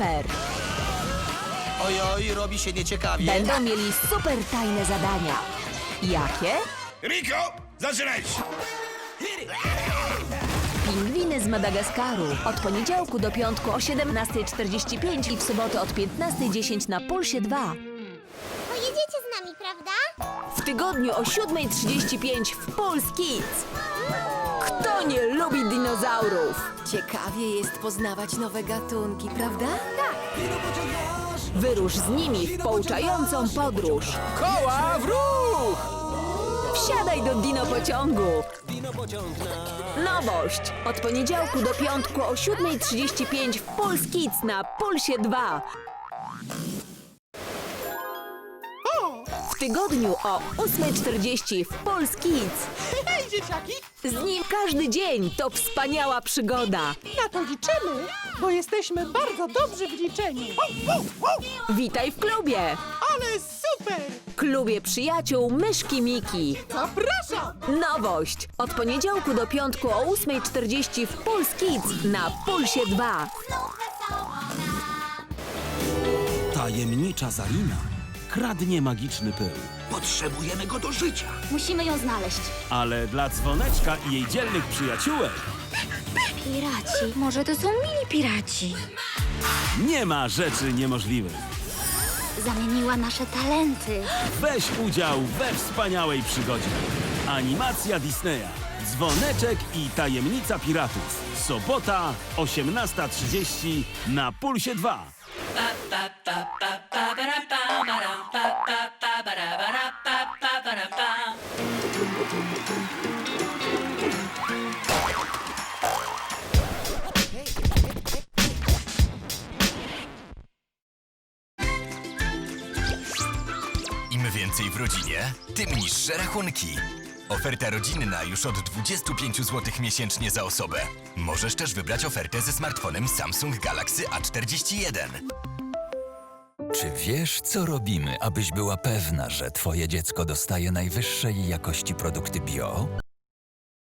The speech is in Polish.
super. Ojoj, robi się nieciekawie. Będą mieli super tajne zadania. Jakie? Riko, zaczynaj! Pingwiny z Madagaskaru. Od poniedziałku do piątku o 17.45 i w sobotę od 15.10 na Pulsie 2. Pojedziecie z nami, prawda? W tygodniu o 7.35 w Puls Kids. Kto nie lubi dinozaurów? Ciekawie jest poznawać nowe gatunki, prawda? Tak. Wyrusz z nimi w pouczającą podróż. Koła w ruch! Wsiadaj do dino pociągu. Nowość! Od poniedziałku do piątku o 7.35 w Puls Kids na Pulsie 2. W tygodniu o 8.40 w Puls Kids. Hej, dzieciaki! Z nim każdy dzień to wspaniała przygoda. Na to liczymy, bo jesteśmy bardzo dobrzy w liczeniu. Witaj w klubie! Ale super! Klubie przyjaciół Myszki Miki. Zapraszam! Nowość! Od poniedziałku do piątku o 8.40 w Puls Kids na Pulsie 2. Tajemnicza Zarina kradnie magiczny pył. Potrzebujemy go do życia. Musimy ją znaleźć. Ale dla dzwoneczka i jej dzielnych przyjaciółek Piraci. Może to są mini piraci. nie ma rzeczy niemożliwych. Zamieniła nasze talenty. Weź udział we wspaniałej przygodzie. Animacja Disneya. Dzwoneczek i tajemnica piratów. Sobota 18.30 na Pulsie 2. Im więcej w rodzinie, tym niższe rachunki. Oferta rodzinna już od 25 zł miesięcznie za osobę. Możesz też wybrać ofertę ze smartfonem Samsung Galaxy A41. Czy wiesz, co robimy, abyś była pewna, że twoje dziecko dostaje najwyższej jakości produkty bio?